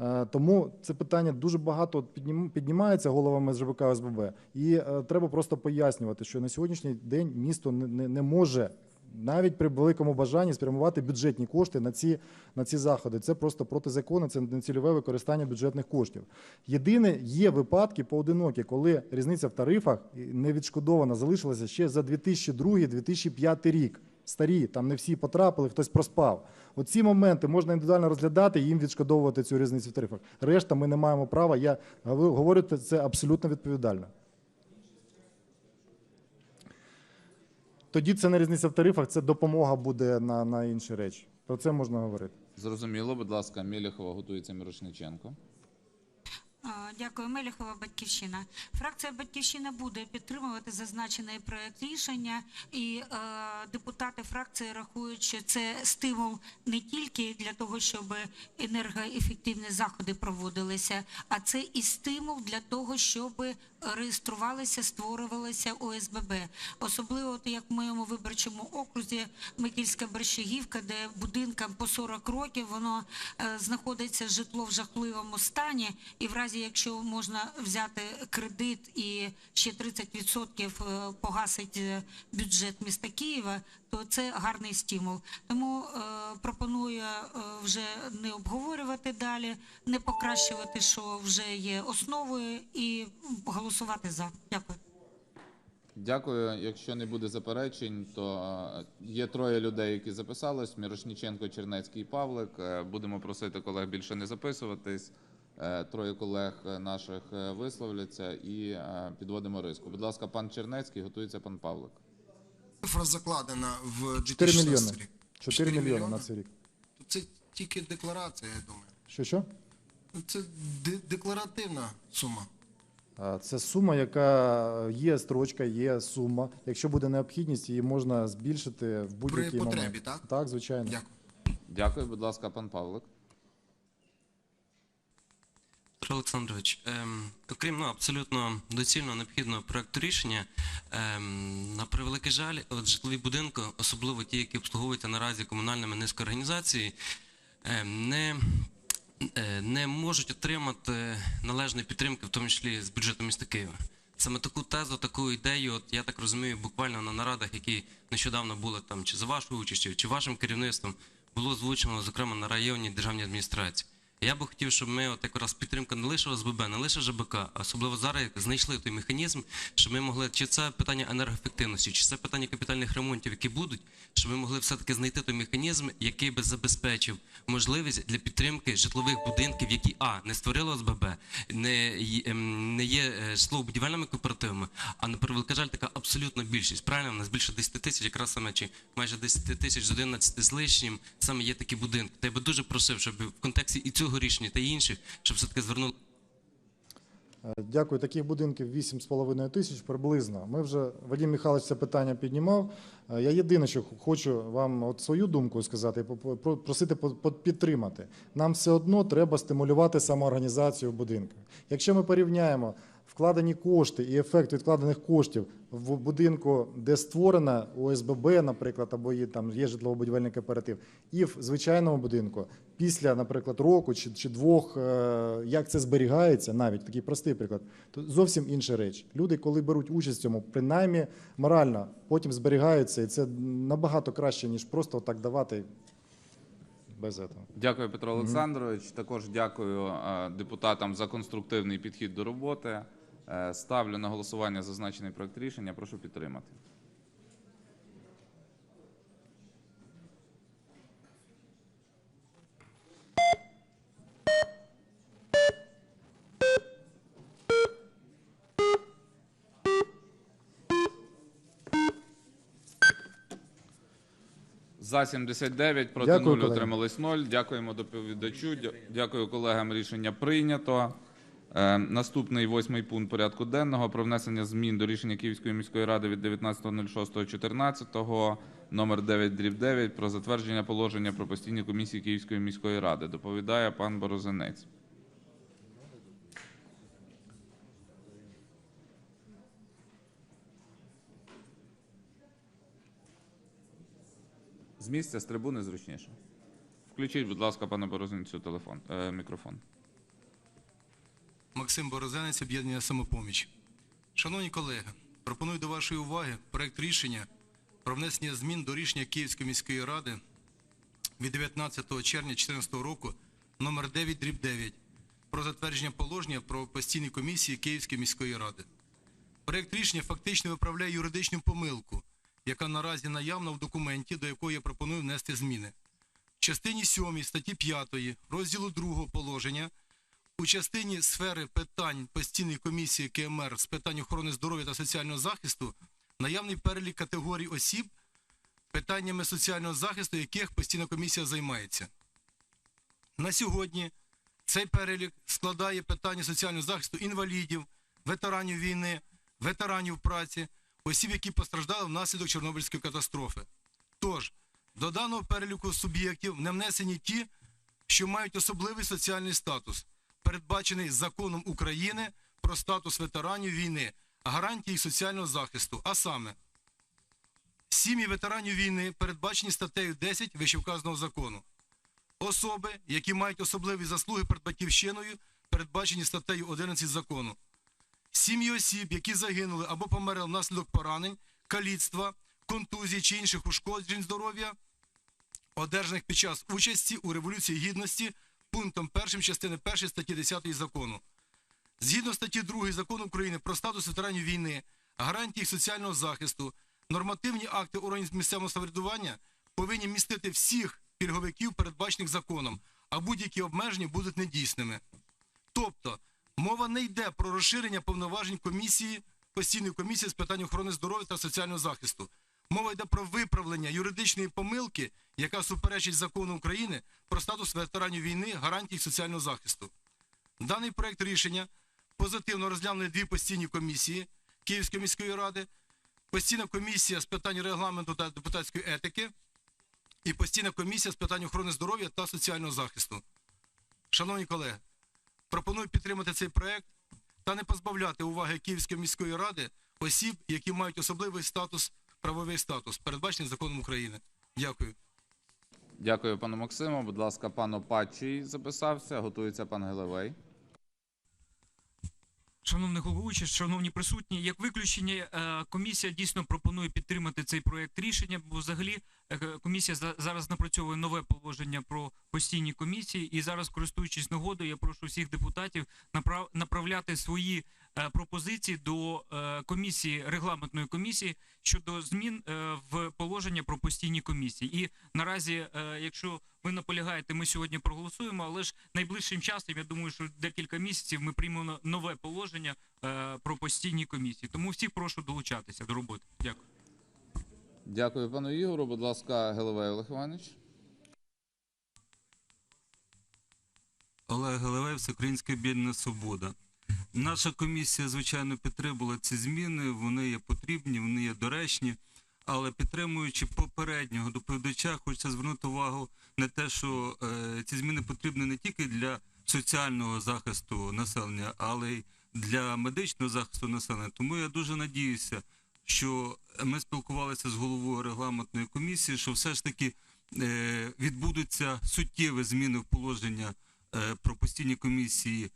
Е, Тому це питання дуже багато піднім- піднімається головами ЖБК ОСББ. І е, треба просто пояснювати, що на сьогоднішній день місто не, може навіть при великому бажанні спрямувати бюджетні кошти на ці, на ці заходи. Це просто протизаконно, це нецільове використання бюджетних коштів. Єдине, є випадки поодинокі, коли різниця в тарифах не відшкодована, залишилася ще за 2002-2005 рік. Старі, там не всі потрапили, хтось проспав. Оці моменти можна індивідуально розглядати і їм відшкодовувати цю різницю в тарифах. Решта ми не маємо права. Я говорю це абсолютно відповідально. Тоді це не різниця в тарифах, це допомога буде на, на інші речі. Про це можна говорити. Зрозуміло, будь ласка, Мєлєхова готується Мірошниченко. Дякую, Меліхова, Батьківщина. Фракція Батьківщина буде підтримувати зазначений проект рішення, і е, депутати фракції рахують, що це стимул не тільки для того, щоб енергоефективні заходи проводилися, а це і стимул для того, щоб реєструвалися, створювалися ОСББ. Особливо, от як в моєму виборчому окрузі Микільська Борщагівка, де будинкам по 40 років воно е, знаходиться житло в жахливому стані, і в разі, якщо можна взяти кредит і ще 30% е, погасить е, бюджет міста Києва, це гарний стимул. Тому е, пропоную е, вже не обговорювати далі, не покращувати, що вже є основою, і голосувати за. Дякую. Дякую. Якщо не буде заперечень, то е, є троє людей, які записались: Мірошниченко, Чернецький і Павлик. Е, Будемо просити колег більше не записуватись. Троє колег наших висловляться і підводимо риску. Будь ласка, пан Чернецький, готується пан Павлик. Цифра закладена в 4 мільйони. 2016 рік. 4 мільйони на цей рік. То Це тільки декларація, я думаю. Що що? Ну, Це де- декларативна сума. А, Це сума, яка є строчка, є сума. Якщо буде необхідність, її можна збільшити в будь-який потребі, момент. так? Так, звичайно. Дякую. Дякую, будь ласка, пан Павлик. Петро Олександрович, ем, окрім ну, абсолютно доцільно необхідного проекту рішення, на превеликий жаль, от житлові будинки, особливо ті, які обслуговуються наразі комунальними низької організації, ем, не, е, не можуть отримати належної підтримки, в тому числі з бюджету міста Києва. Саме таку тезу, таку ідею, от я так розумію, буквально на нарадах, які нещодавно були там чи за вашою участю, чи вашим керівництвом, було озвучено, зокрема на районній державній адміністрації. Я би хотів, щоб ми от якраз підтримка не лише ОСББ, не лише ЖБК, а особливо зараз знайшли той механізм, щоб ми могли, чи це питання енергоефективності, чи це питання капітальних ремонтів, які будуть, щоб ми могли все-таки знайти той механізм, який би забезпечив можливість для підтримки житлових будинків, які а не створили ОСББ, не, ем, не є е, житлово-будівельними кооперативами, а на превелика жаль, така абсолютна більшість. Правильно, у нас більше 10 тисяч, якраз саме чи майже 10 тисяч з 11 з лишнім, саме є такі будинки. Та я би дуже просив, щоб в контексті і цього рішення та інших, щоб все таки звернули. Е, Дякую. Таких будинків 8,5 тисяч приблизно. Ми вже Вадим Михайлович це питання піднімав. Е, Я єдине, що хочу вам от свою думку сказати, просити підтримати. Нам все одно треба стимулювати самоорганізацію будинків. Якщо ми порівняємо вкладені кошти і ефект відкладених коштів в будинку, де створена ОСББ, наприклад, або є там є житлово-будівельний кооператив, і в звичайному будинку, після, наприклад, року чи, чи двох, е, як це зберігається, навіть такий простий приклад, то зовсім інша реч. Люди, коли беруть участь в цьому, принаймні морально, потім зберігаються, і це набагато краще, ніж просто так давати без цього. Дякую, Петро Олександрович. Також дякую е, депутатам за конструктивний підхід до роботи. Е, Ставлю на голосування зазначений проект рішення. Прошу підтримати. За 79, проти Дякую, 0, колеги. утримались 0. Дякуємо доповідачу. Дя- Дякую колегам. Рішення прийнято. Е, Наступний восьмий пункт порядку денного про внесення змін до рішення Київської міської ради від 19.06.14 номер 9 дріб 9 про затвердження положення про постійні комісії Київської міської ради. Доповідає пан Борозинець. З місця з трибуни зручніше. Включіть, будь ласка, пане Борозинцю, телефон, е, мікрофон. Максим Борозенець, об'єднання самопоміч. Шановні колеги, пропоную до вашої уваги проект рішення про внесення змін до рішення Київської міської ради від 19 червня 2014 року номер 9 дріб 9 про затвердження положення про постійні комісії Київської міської ради. Проект рішення фактично виправляє юридичну помилку, яка наразі наявна в документі, до якої я пропоную внести зміни. В частині 7 статті 5 розділу 2 положення у частині сфери питань постійної комісії КМР з питань охорони здоров'я та соціального захисту наявний перелік категорій осіб, питаннями соціального захисту яких постійна комісія займається. На сьогодні цей перелік складає питання соціального захисту інвалідів, ветеранів війни, ветеранів праці, осіб, які постраждали внаслідок Чорнобильської катастрофи. Тож, до даного переліку суб'єктів не внесені ті, що мають особливий соціальний статус, передбачений законом України про статус ветеранів війни, гарантії соціального захисту, а саме сім'ї ветеранів війни передбачені статтею 10 вищевказаного закону. Особи, які мають особливі заслуги перед батьківщиною, передбачені статтею 11 закону. Сім'ї осіб, які загинули або померли внаслідок поранень, каліцтва, контузій чи інших ушкоджень здоров'я, одержаних під час участі у Революції Гідності пунктом 1 частини 1 статті 10 закону. Згідно статті 2 закону України про статус ветеранів війни, гарантії їх соціального захисту, нормативні акти органів місцевого самоврядування повинні містити всіх пільговиків, передбачених законом, а будь-які обмеження будуть недійсними. Тобто, мова не йде про розширення повноважень комісії, постійної комісії з питань охорони здоров'я та соціального захисту. Мова йде про виправлення юридичної помилки, яка суперечить закону України про статус ветеранів війни, гарантій соціального захисту. Даний проект рішення позитивно розглянули дві постійні комісії Київської міської ради, постійна комісія з питань регламенту та депутатської етики і постійна комісія з питань охорони здоров'я та соціального захисту. Шановні колеги, пропоную підтримати цей проект та не позбавляти уваги Київської міської ради осіб, які мають особливий статус, правовий статус, передбачений законом України. Дякую. Дякую, пану Максиму. Будь ласка, пан Опачий записався. Готується пан Гелевей. Шановний головуючий, шановні присутні, як виключення, е, комісія дійсно пропонує підтримати цей проект рішення, бо взагалі е, комісія за- зараз напрацьовує нове положення про постійні комісії. І зараз, користуючись нагодою, я прошу всіх депутатів направляти свої е, пропозиції до е, комісії регламентної комісії щодо змін е, в положення про постійні комісії. І наразі, якщо ви наполягаєте, ми сьогодні проголосуємо, але ж найближчим часом, я думаю, що декілька місяців ми приймемо нове положення про постійні комісії. Тому всіх прошу долучатися до роботи. Дякую. Дякую, пану Ігору. Будь ласка, Гелевей Олег Іванович. Олег Галевей, Всеукраїнська об'єднана свобода. Наша комісія, звичайно, підтримувала ці зміни. Вони є потрібні, вони є доречні. Але підтримуючи попереднього доповідача, хочеться звернути увагу на те, що е, ці зміни потрібні не тільки для соціального захисту населення, але й для медичного захисту населення. Тому я дуже надіюся, що ми спілкувалися з головою регламентної комісії, що все ж таки е, відбудуться суттєві зміни в положення е, про постійні комісії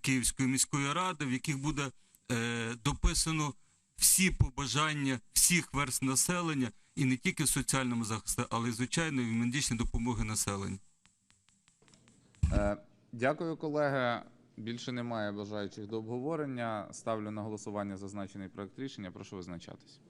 Київської міської ради, в яких буде е, дописано всі побажання всіх верст населення і не тільки в соціальному захисті, але й звичайно і в медичній допомоги населенню. Е, Дякую, колеги. Більше немає бажаючих до обговорення. Ставлю на голосування зазначений проект рішення. Прошу визначатись.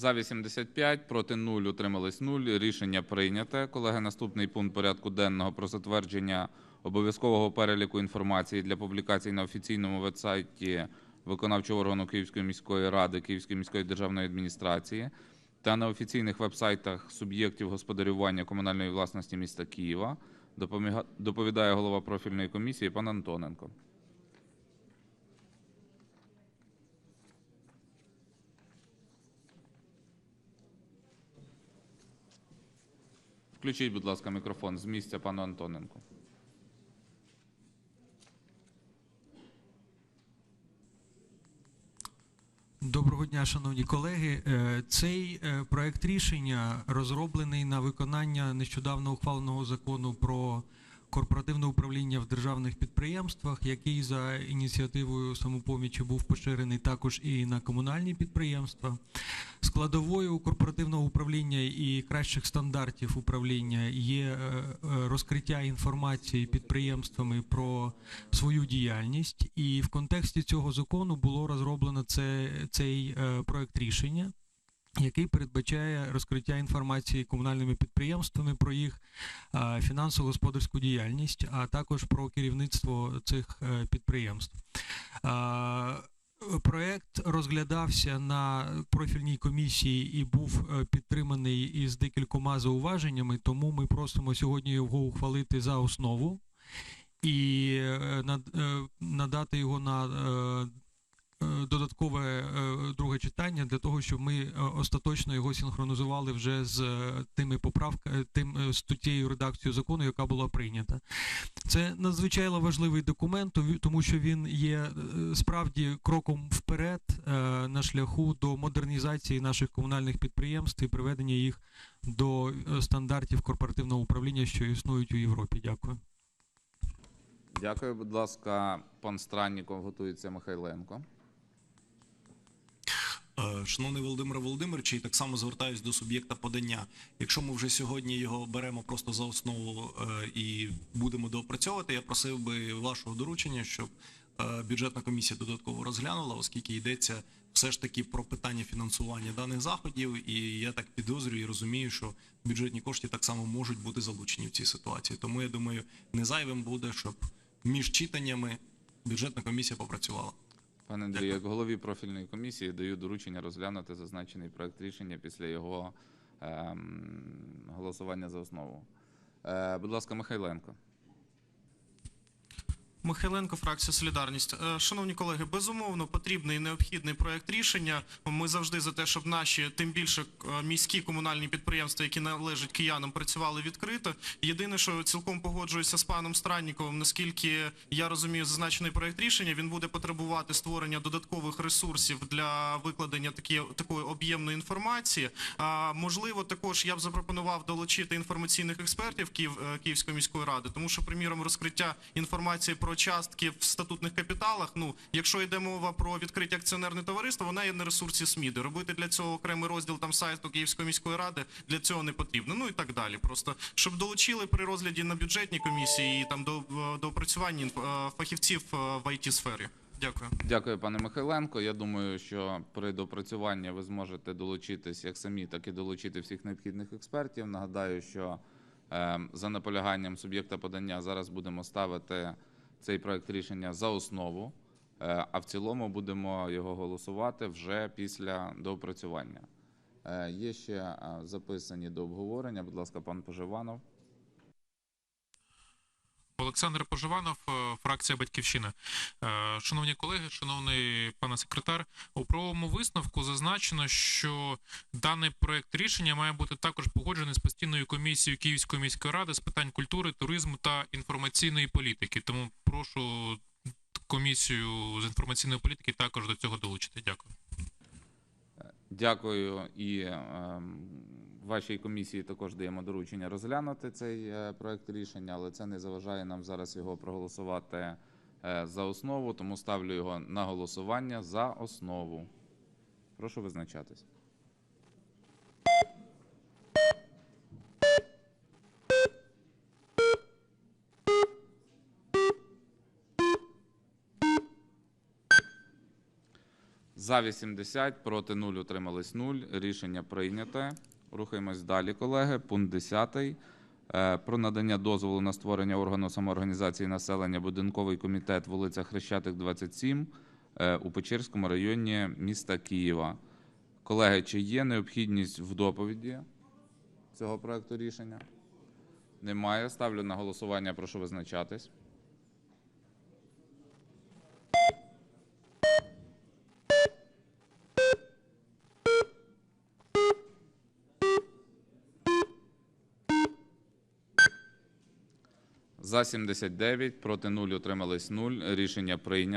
За 85, проти 0, утримались 0. Рішення прийняте. Колеги, наступний пункт порядку денного про затвердження обов'язкового переліку інформації для публікацій на офіційному вебсайті виконавчого органу Київської міської ради, Київської міської державної адміністрації та на офіційних вебсайтах суб'єктів господарювання комунальної власності міста Києва. Доповідає голова профільної комісії пан Антоненко. Включіть, будь ласка, мікрофон з місця пану Антоненку. Доброго дня, шановні колеги. Е, Цей е, проект рішення розроблений на виконання нещодавно ухваленого закону про корпоративне управління в державних підприємствах, який за ініціативою самопомічі був поширений також і на комунальні підприємства. Складовою корпоративного управління і кращих стандартів управління є е, е, розкриття інформації підприємствами про свою діяльність, і в контексті цього закону було розроблено це, цей е, проект рішення, який передбачає розкриття інформації комунальними підприємствами про їх фінансово-господарську діяльність, а також про керівництво цих підприємств. Проект розглядався на профільній комісії і був е, підтриманий із декількома зауваженнями, тому ми просимо сьогодні його ухвалити за основу і е, е, надати його на додаткове е, друге читання для того, щоб ми е, остаточно його синхронізували вже з е, тими поправками, тим е, з тією редакцією закону, яка була прийнята. Це надзвичайно важливий документ, тому що він є е, справді кроком вперед е, на шляху до модернізації наших комунальних підприємств і приведення їх до е, стандартів корпоративного управління, що існують у Європі. Дякую. Дякую, будь ласка, пан Странніков готується Михайленко. Е, Шановний Володимир Володимирович, і так само звертаюсь до суб'єкта подання. Якщо ми вже сьогодні його беремо просто за основу е, і будемо доопрацьовувати, я просив би вашого доручення, щоб е, бюджетна комісія додатково розглянула, оскільки йдеться все ж таки про питання фінансування даних заходів. І я так підозрюю і розумію, що бюджетні кошти так само можуть бути залучені в цій ситуації. Тому я думаю, не зайвим буде, щоб між читаннями бюджетна комісія попрацювала. Пане Андрію, як голові профільної комісії даю доручення розглянути зазначений проект рішення після його ем, голосування за основу. Е, будь ласка, Михайленко. Михайленко, фракція Солідарність. Е, Шановні колеги, безумовно потрібний і необхідний проект рішення. Ми завжди за те, щоб наші, тим більше е, міські комунальні підприємства, які належать киянам, працювали відкрито. Єдине, що цілком погоджуюся з паном Странніковим, наскільки я розумію, зазначений проект рішення він буде потребувати створення додаткових ресурсів для викладення такі, такої об'ємної інформації. А можливо, також я б запропонував долучити інформаційних експертів Київ, е, Київської міської ради, тому що, приміром, розкриття інформації про частки в статутних капіталах. Ну, якщо йде мова про відкриття акціонерне товариство, вона є на ресурсі СМІДи. Робити для цього окремий розділ там сайту Київської міської ради для цього не потрібно. Ну і так далі. Просто щоб долучили при розгляді на бюджетній комісії і там до, до опрацювання е, фахівців е, в it сфері. Дякую. Дякую, пане Михайленко. Я думаю, що при допрацюванні ви зможете долучитись як самі, так і долучити всіх необхідних експертів. Нагадаю, що е, за наполяганням суб'єкта подання зараз будемо ставити цей проект рішення за основу, е, а в цілому будемо його голосувати вже після доопрацювання. Е, Є ще е, записані до обговорення. Будь ласка, пан Поживанов. Олександр Поживанов, е, фракція Батьківщина. Е, Шановні колеги, шановний пане секретар, у правовому висновку зазначено, що даний проект рішення має бути також погоджений з постійною комісією Київської міської ради з питань культури, туризму та інформаційної політики. Тому прошу комісію з інформаційної політики також до цього долучити. Дякую. Дякую і ем, вашій комісії також даємо доручення розглянути цей е, проект рішення, але це не заважає нам зараз його проголосувати е, за основу, тому ставлю його на голосування за основу. Прошу визначатись. За 80, проти 0, утримались 0. Рішення прийняте. Рухаємось далі, колеги. Пункт 10. Е, Про надання дозволу на створення органу самоорганізації населення будинковий комітет вулиця Хрещатик, 27 е, у Печерському районі міста Києва. Колеги, чи є необхідність в доповіді цього проекту рішення? Немає. Ставлю на голосування. Прошу визначатись. За 79, проти 0, утримались 0. Рішення прийнято.